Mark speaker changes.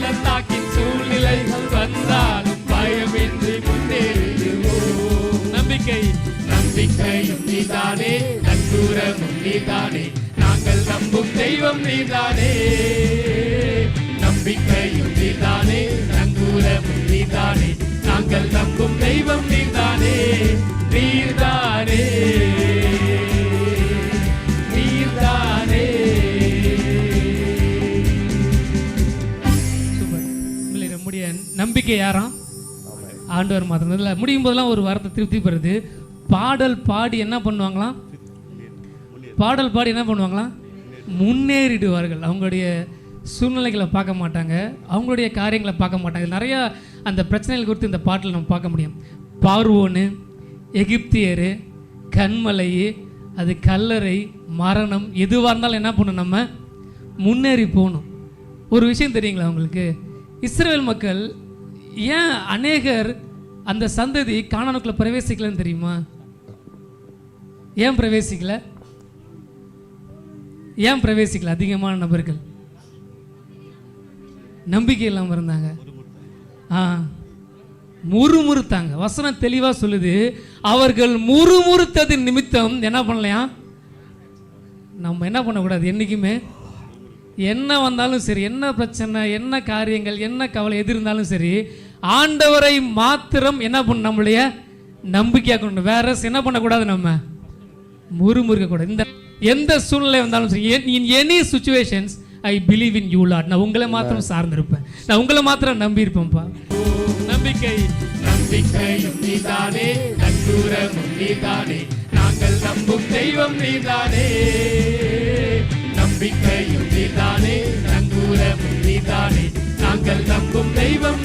Speaker 1: பள்ளத்தாக்கின் சூழ்நிலைகள் வந்தாலும் பயமின்றி முன்னேறிடுவோம் நம்பிக்கை நம்பிக்கையும் நீதானே. நங்கூரமும் நீதானே. நாங்கள் நம்பும் தெய்வம் நீதானே. நம்பிக்கையும் நீதானே. நங்கூரமும் நீதானே. நாங்கள் நம்பும் நம்பிக்கை யாராம் ஆண்டவர் மாத்திரம். இதில் முடியும் போதெல்லாம் ஒரு வார்த்தை திருப்தி பெறுது. பாடல் பாடி என்ன பண்ணுவாங்களாம்? பாடல் பாடி என்ன பண்ணுவாங்களாம்? முன்னேறிடுவார்கள். அவங்களுடைய சூழ்நிலைகளை பார்க்க மாட்டாங்க. அவங்களுடைய காரியங்களை பார்க்க மாட்டாங்க. நிறையா அந்த பிரச்சனைகள் குறித்து இந்த பாட்டில் நம்ம பார்க்க முடியும். பார்வோனு எகிப்தியர் கண்மலை அது கல்லறை மரணம் எதுவாக இருந்தாலும் என்ன பண்ணணும் நம்ம? முன்னேறி போகணும். ஒரு விஷயம் தெரியுங்களா உங்களுக்கு? இஸ்ரேல் மக்கள் ஏன் அநேகர் அந்த சந்ததி காணானுக்குள்ள பிரவேசிக்கலன்னு தெரியுமா? ஏன் பிரவேசிக்கல? ஏன் பிரவேசிக்கல? அதிகமான நபர்கள். நம்பிக்கை இல்லாமல் இருந்தாங்க. ஆ. முறுமுறுத்தாங்க. வசனம் தெளிவாக சொல்லுது அவர்கள் முறுமுறுத்ததின் நிமித்தம் என்ன பண்ணலையா? நம்ம என்ன பண்ணக்கூடாது? என்றைக்குமே என்ன வந்தாலும் சரி என்ன பிரச்சனை என்ன காரியங்கள் என்ன கவலை எது இருந்தாலும் சரி ஆண்டவரை மாத்திரம் என்ன பண்ண நம்மளுடைய நம்பிக்கையாக கொண்டு வேற என்ன பண்ணக்கூடாது நம்ம? முறுமுறுக்கக்கூடாது. இந்த எந்த சூழ்நிலை வந்தாலும் சரி in any situations I believe in you lot நான் உங்களை மாத்திரம் சார்ந்திருப்பேன். நான் உங்களை மாத்திரம் நம்பி இருப்பேன்ப்பா நம்பிக்கை நம்பிக்கையும் நீதானே நாங்கள் நம்பும் தெய்வம் நீதானே. நீங்கள் நம்பும் தெய்வம்